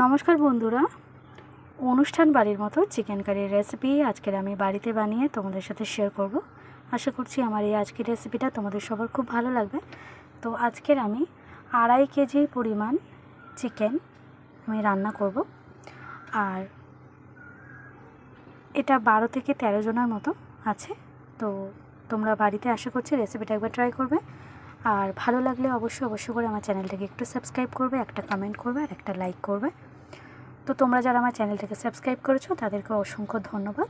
নমস্কার বন্ধুরা। অনুষ্ঠান বাড়ির মতো চিকেন কারির রেসিপি আজকের আমি বাড়িতে বানিয়ে তোমাদের সাথে শেয়ার করব। আশা করছি আমার এই আজকের রেসিপিটা তোমাদের সবার খুব ভালো লাগবে। তো আজকের আমি আড়াই কেজি পরিমাণ চিকেন আমি রান্না করব। আর এটা বারো থেকে তেরো জনের মতো আছে। তো তোমরা বাড়িতে আশা করছি রেসিপিটা একবার ট্রাই করবে। আর ভালো লাগলে অবশ্যই অবশ্যই করে আমার চ্যানেলটাকে একটু সাবস্ক্রাইব করবে, একটা কমেন্ট করবে আর একটা লাইক করবে। তো তোমরা যারা আমার চ্যানেলটাকে সাবস্ক্রাইব করেছ, তাদেরকে অসংখ্য ধন্যবাদ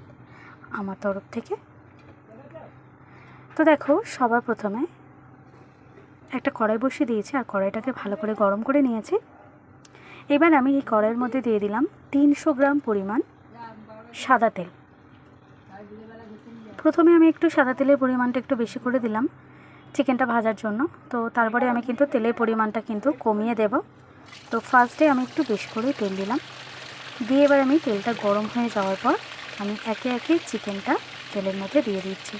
আমার তরফ থেকে। তো দেখো, সবার প্রথমে একটা কড়াই বসিয়ে দিয়েছি আর কড়াইটাকে ভালো করে গরম করে নিয়েছি। এবার আমি এই কড়াইয়ের মধ্যে দিয়ে দিলাম তিনশো গ্রাম পরিমাণ সাদা তেল। প্রথমে আমি একটু সাদা তেলের পরিমাণটা একটু বেশি করে দিলাম। চিকেনটা ভাজার জন্য। তো তারপরে আমি কিন্তু তেলের পরিমাণটা কিন্তু কমিয়ে দেব। তো ফার্স্টে আমি একটু বেশি করে তেল দিলাম। দিয়ে এবার আমি তেলটা গরম হয়ে যাওয়ার পর আমি একে একে চিকেনটা তেলের মধ্যে দিয়ে দিচ্ছি।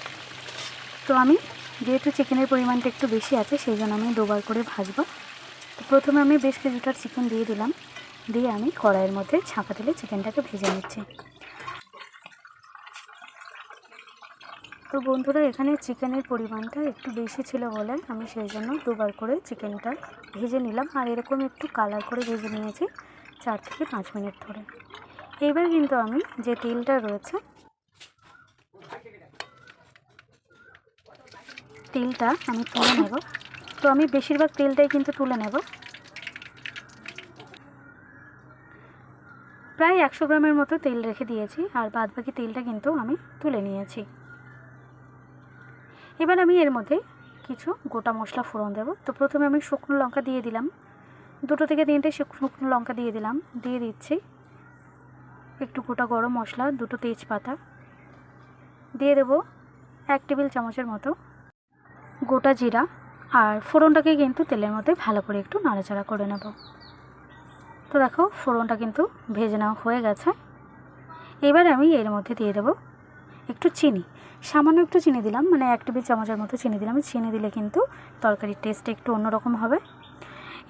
তো আমি যেহেতু চিকেনের পরিমাণটা একটু বেশি আছে, সেই জন্য আমি দুবার করে ভাজবো। তো প্রথমে আমি বেশ কিছুটা চিকেন দিয়ে দিলাম। দিয়ে আমি কড়াইয়ের মধ্যে ছাঁকা তেলে চিকেনটাকে ভেজে নিচ্ছি। তো বন্ধুরা, এখানে চিকেনের পরিমাণটা একটু বেশি ছিল বলে আমি সেই জন্য দুবার করে চিকেনটা ভেজে নিলাম। আর এরকম একটু কালার করে ভেজে নিয়েছি চার থেকে পাঁচ মিনিট ধরে। এইবার কিন্তু আমি যে তেলটা রয়েছে, তেলটা আমি তুলে নেব। তো আমি বেশিরভাগ তেলটাই কিন্তু তুলে নেব। প্রায় একশো গ্রামের মতো তেল রেখে দিয়েছি, আর বাদ বাকি তেলটা কিন্তু আমি তুলে নিয়েছি। এবার আমি এর মধ্যে কিছু গোটা মশলা ফোড়ন দেবো। তো প্রথমে আমি শুকনো লঙ্কা দিয়ে দিলাম। দুটো থেকে তিনটে শুকনো লঙ্কা দিয়ে দিলাম। দিয়ে দিচ্ছি একটু গোটা গরম মশলা, দুটো তেজপাতা। দিয়ে দেবো এক টেবিল চামচের মতো গোটা জিরা। আর ফোড়নটাকে কিন্তু তেলের মধ্যে ভালো করে একটু নাড়াচাড়া করে নেব। তো দেখো, ফোড়নটা কিন্তু ভেজে নেওয়া হয়ে গেছে। এবার আমি এর মধ্যে দিয়ে দেবো একটু চিনি, সামান্য একটু চিনি দিলাম মানে এক টেবিল চামচের মতো চিনি দিলাম, চিনি দিলে কিন্তু তরকারির টেস্ট একটু অন্যরকম হবে।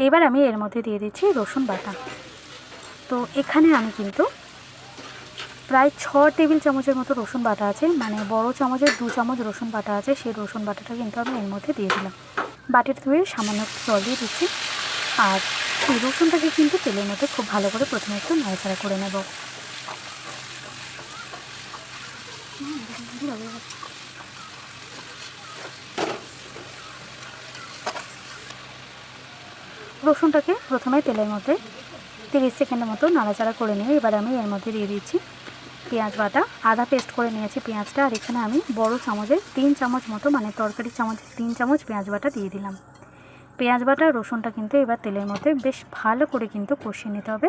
এবার আমি এর মধ্যে দিয়ে দিচ্ছি রসুন বাটা। তো এখানে আমি কিন্তু প্রায় ছ টেবিল চামচের মতো রসুন বাটা আছে মানে বড় চামচের দু চামচ রসুন বাটা আছে, সেই রসুন বাটাটা কিন্তু আমি এর মধ্যে দিয়ে দিলাম। বাটির ধুয়ে সামান্য একটু জল দিয়ে দিচ্ছি। আর এই রসুনটাকে কিন্তু তেলের মধ্যে খুব ভালো করে প্রথমে একটু নাড়াচাড়া করে নেব। রসুনটাকে প্রথমে তেলের মধ্যে তিরিশ সেকেন্ডের মতো নাড়াচাড়া করে নিয়ে এবার আমি এর মধ্যে দিয়ে দিচ্ছি পেঁয়াজ বাটা। আদা পেস্ট করে নিয়েছি পেঁয়াজটা আর এখানে আমি বড় চামচের তিন চামচ মতো মানে তরকারি চামচের তিন চামচ পেঁয়াজ বাটা দিয়ে দিলাম। পেঁয়াজ বাটা, রসুনটা কিন্তু এবার তেলের মধ্যে বেশ ভালো করে কিন্তু কষিয়ে নিতে হবে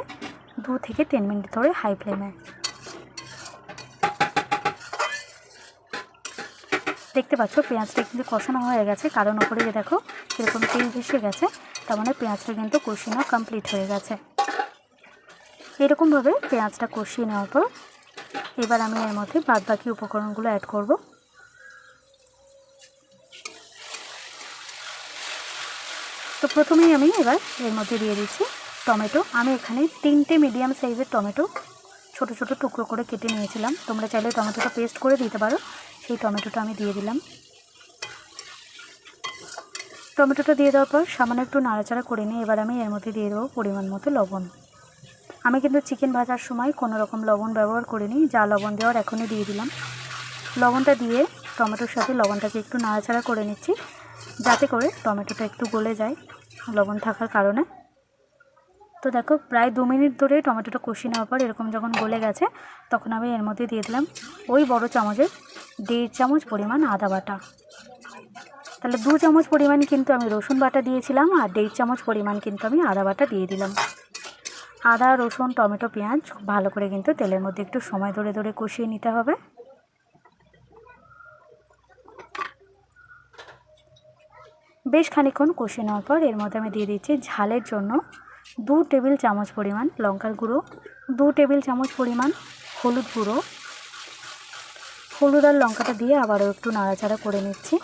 দু থেকে তিন মিনিট ধরে হাই ফ্লেমে। দেখতে পাচ্ছ পেঁয়াজটা কিন্তু কষানো হয়ে গেছে, কারণ ওপরে দেখো কীরকম তেল ভেসে গেছে তার মানে পেঁয়াজটা কিন্তু কষিয়ে নেওয়া কমপ্লিট হয়ে গেছে। এরকমভাবে পেঁয়াজটা কষিয়ে নেওয়ার পর এবার আমি এর মধ্যে বাদ বাকি উপকরণগুলো অ্যাড করব। তো প্রথমেই আমি এবার এর মধ্যে দিয়ে দিচ্ছি টমেটো। আমি এখানে তিনটে মিডিয়াম সাইজের টমেটো ছোট ছোট টুকরো করে কেটে নিয়েছিলাম। তোমরা চাইলে টমেটোটা পেস্ট করে দিতে পারো। সেই টমেটোটা আমি দিয়ে দিলাম। টমেটোটা দিয়ে দেওয়ার পর সামান্য একটু নাড়াচাড়া করে নিয়ে এবার আমি এর মধ্যে দিয়ে দেবো পরিমাণ মতো লবণ। আমি কিন্তু চিকেন ভাজার সময় কোনো রকম লবণ ব্যবহার করিনি, যা লবণ দেওয়ার এখনই দিয়ে দিলাম। লবণটা দিয়ে টমেটোর সাথে লবণটাকে একটু নাড়াচাড়া করে নিচ্ছি, যাতে করে টমেটোটা একটু গলে যায় লবণ থাকার কারণে। তো দেখো, প্রায় দু মিনিট ধরে টমেটোটা কষিয়ে নেওয়ার পর এরকম যখন গলে গেছে, তখন আমি এর মধ্যে দিয়ে দিলাম ওই বড় চামচের দেড় চামচ পরিমাণ আদা বাটা। তাহলে দু চামচ পরিমাণ কিন্তু আমি রসুন বাটা দিয়েছিলাম আর দেড় চামচ পরিমাণ কিন্তু আমি আদা বাটা দিয়ে দিলাম। আদা, রসুন, টমেটো, পেঁয়াজ ভালো করে কিন্তু তেলের মধ্যে একটু সময় ধরে ধরে কষিয়ে নিতে হবে। বেশ খানিক্ষণ কষিয়ে নেওয়ার পর এর মধ্যে আমি দিয়ে দিচ্ছি ঝালের জন্য দু টেবিল চামচ পরিমাণ লঙ্কার গুঁড়ো, দু টেবিল চামচ পরিমাণ হলুদ গুঁড়ো। হলুদ আর লঙ্কাটা দিয়ে আবারও একটু নাড়াচাড়া করে নিচ্ছি।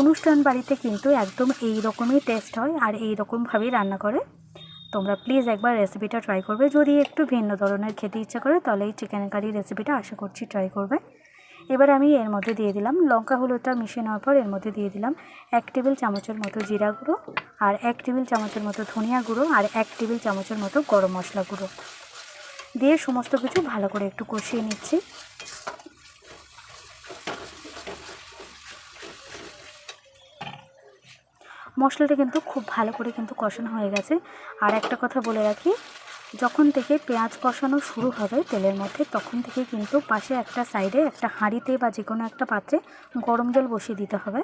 অনুষ্ঠান বাড়িতে কিন্তু একদম এই রকমই টেস্ট হয় আর এই রকমভাবেই রান্না করে। তোমরা প্লিজ একবার রেসিপিটা ট্রাই করবে। যদি একটু ভিন্ন ধরনের খেতে ইচ্ছা করে, তাহলে এই চিকেন কারি রেসিপিটা আশা করছি ট্রাই করবে। এবার আমি এর মধ্যে দিয়ে দিলাম লঙ্কা হলুদটা মিশিয়ে নেওয়ার পর এর মধ্যে দিয়ে দিলাম এক টেবিল চামচের মতো জিরা গুঁড়ো আর এক টেবিল চামচের মতো ধনিয়া গুঁড়ো আর এক টেবিল চামচের মতো গরম মশলা গুঁড়ো। দিয়ে সমস্ত কিছু ভালো করে একটু কষিয়ে নিচ্ছি। মশলাটা কিন্তু খুব ভালো করে কিন্তু কষানো হয়ে গেছে। আর একটা কথা বলে রাখি, যখন থেকে পেঁয়াজ কষানো শুরু হবে তেলের মধ্যে, তখন থেকে কিন্তু পাশে একটা সাইডে একটা হাঁড়িতে বা যে কোনো একটা পাত্রে গরম জল বসিয়ে দিতে হবে।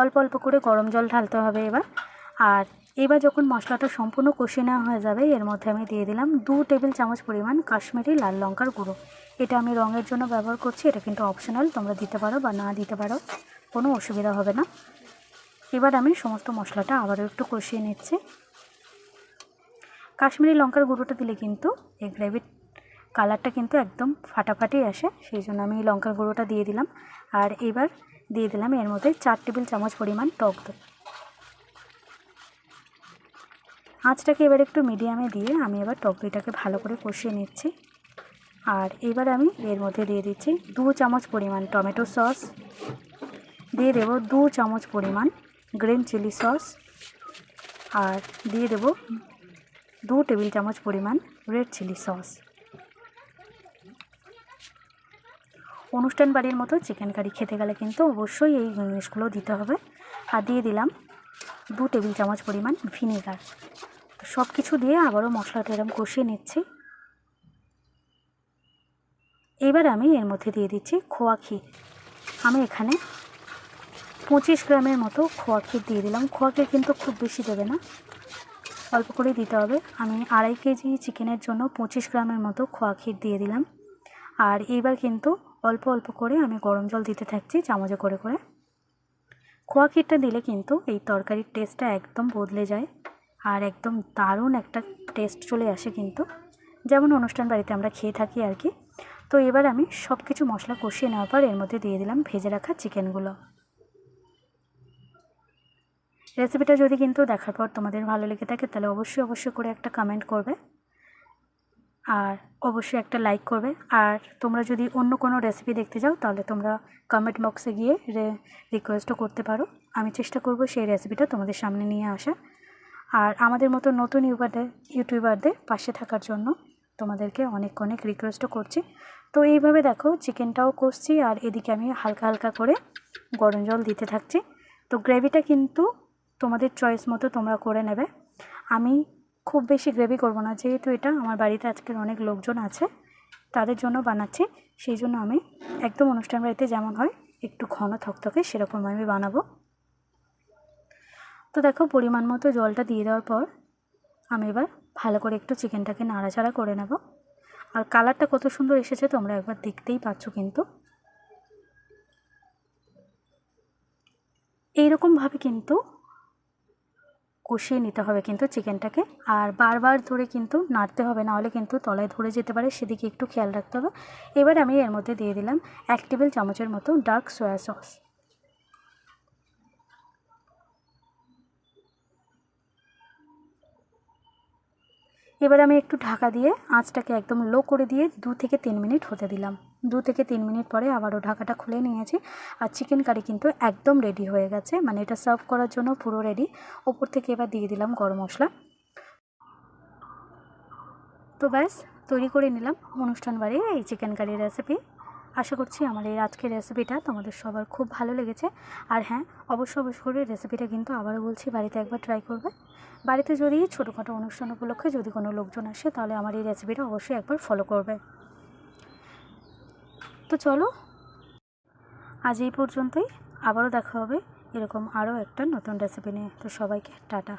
অল্প অল্প করে গরম জল ঢালতে হবে এবার। আর এবার যখন মশলাটা সম্পূর্ণ কষিয়ে নেওয়া হয়ে যাবে, এর মধ্যে আমি দিয়ে দিলাম দু টেবিল চামচ পরিমাণ কাশ্মীরি লাল লঙ্কার গুঁড়ো। এটা আমি রঙের জন্য ব্যবহার করছি, এটা কিন্তু অপশনাল তোমরা দিতে পারো বা না দিতে পারো, কোনো অসুবিধা হবে না। এবার আমি সমস্ত মশলাটা আবারও একটু কষিয়ে নিচ্ছি। কাশ্মীরি লঙ্কার গুঁড়োটা দিলে কিন্তু এই গ্রেভির কালারটা কিন্তু একদম ফাটাফাটি আসে, সেই জন্য আমি লঙ্কার গুঁড়োটা দিয়ে দিলাম। আর এবার দিয়ে দিলাম এর মধ্যে চার টেবিল চামচ পরিমাণ টক দই। আঁচটাকে এবার একটু মিডিয়ামে দিয়ে আমি এবার টক দইটাকে ভালো করে কষিয়ে নিচ্ছি। আর এবার আমি এর মধ্যে দিয়ে দিচ্ছি দু চামচ পরিমাণ টমেটো সস। দিয়ে দেবো দু চামচ পরিমাণ গ্রিন চিলি সস আর দিয়ে দেবো দু টেবিল চামচ পরিমাণ রেড চিলি সস। অনুষ্ঠান বাড়ির মতো চিকেন কারি খেতে গেলে কিন্তু অবশ্যই এই জিনিসগুলো দিতে হবে। আর দিয়ে দিলাম দু টেবিল চামচ পরিমাণ ভিনেগার। সব কিছু দিয়ে আবারও মশলাটা এরকম কষিয়ে নিচ্ছি। এবার আমি এর মধ্যে দিয়ে দিচ্ছি খোয়া ক্ষীর আমি এখানে পঁচিশ গ্রামের মতো খোয়া ক্ষীর দিয়ে দিলাম। খোয়া ক্ষীর কিন্তু খুব বেশি দেবে না। অল্প করে দিতে হবে। আমি আড়াই কেজি চিকেনের জন্য পঁচিশ গ্রামের মতো খোয়া ক্ষীর দিয়ে দিলাম। আর এইবার কিন্তু অল্প অল্প করে আমি গরম জল দিতে থাকছি চামচে করে করে। খোয়া ক্ষীরটা দিলে কিন্তু এই তরকারির টেস্টটা একদম বদলে যায় আর একদম দারুণ একটা টেস্ট চলে আসে কিন্তু। যেমন অনুষ্ঠান বাড়িতে আমরা খেয়ে থাকি আর কি। তো এবার আমি সব কিছু মশলা কষিয়ে নেওয়ার পর এর মধ্যে দিয়ে দিলাম ভেজে রাখা চিকেনগুলো রেসিপিটা যদি কিন্তু দেখার পর তোমাদের ভালো লেগে থাকে, তাহলে অবশ্যই অবশ্যই করে একটা কমেন্ট করবে। আর অবশ্যই একটা লাইক করবে। আর তোমরা যদি অন্য কোনো রেসিপি দেখতে যাও তাহলে তোমরা কমেন্ট বক্সে গিয়ে রে রিকোয়েস্টও করতে পারো। আমি চেষ্টা করব সেই রেসিপিটা তোমাদের সামনে নিয়ে আসা আর আমাদের মতো নতুন ইউবারদের, ইউটিউবারদের পাশে থাকার জন্য তোমাদেরকে অনেক অনেক রিকোয়েস্টও করছি। তো এইভাবে দেখো চিকেনটাও করছি আর এদিকে আমি হালকা হালকা করে গরম জল দিতে থাকছি। তো গ্রেভিটা কিন্তু তোমাদের চয়েস মতো তোমরা করে নেবে। আমি খুব বেশি গ্রেভি করব না, যেহেতু এটা আমার বাড়িতে আজকের অনেক লোকজন আছে, তাদের জন্য বানাচ্ছি। সেই জন্য আমি একদম অনুষ্ঠান বাড়িতে যেমন হয়, একটু ঘন থকথকে সেরকম আমি বানাবো। তো দেখো, পরিমাণ মতো জলটা দিয়ে দেওয়ার পর আমি এবার ভালো করে একটু চিকেনটাকে নাড়াচাড়া করে নেব। আর কালারটা কত সুন্দর এসেছে তোমরা একবার দেখতেই পাচ্ছ কিন্তু। এইরকমভাবে কিন্তু কষিয়ে নিতে হবে কিন্তু চিকেনটাকে। আর বারবার ধরে কিন্তু নাড়তে হবে, নাহলে কিন্তু তলায় ধরে যেতে পারে, সেদিকে একটু খেয়াল রাখতে হবে। এবার আমি এর মধ্যে দিয়ে দিলাম এক টেবিল চামচের মতো ডার্ক সয়া সস। এবার আমি একটু ঢাকা দিয়ে আঁচটাকে একদম লো করে দিয়ে দু থেকে তিন মিনিট হতে দিলাম। দু থেকে তিন মিনিট পরে আবারও ঢাকাটা খুলে নিয়েছি আর চিকেন কারি কিন্তু একদম রেডি হয়ে গেছে। মানে এটা সার্ভ করার জন্য পুরো রেডি ওপর থেকে এবার দিয়ে দিলাম গরম মশলা। তো ব্যাস, তৈরি করে নিলাম অনুষ্ঠান বাড়ির এই চিকেন কারি রেসিপি আশা করছি আমার এই আজকের রেসিপিটা তোমাদের সবার খুব ভালো লেগেছে। আর হ্যাঁ অবশ্য অবশ্য করে রেসিপিটা কিন্তু আবারও বলছি, বাড়িতে একবার ট্রাই করবে। বাড়িতে যদি ছোটোখাটো অনুষ্ঠান উপলক্ষে যদি কোনো লোকজন আসে, তাহলে আমার এই রেসিপিটা অবশ্যই একবার ফলো করবে। তো চলো। আজ এই পর্যন্তই। আবারও দেখা হবে এরকম আরও একটা নতুন রেসিপি নিয়ে। তো সবাইকে টাটা।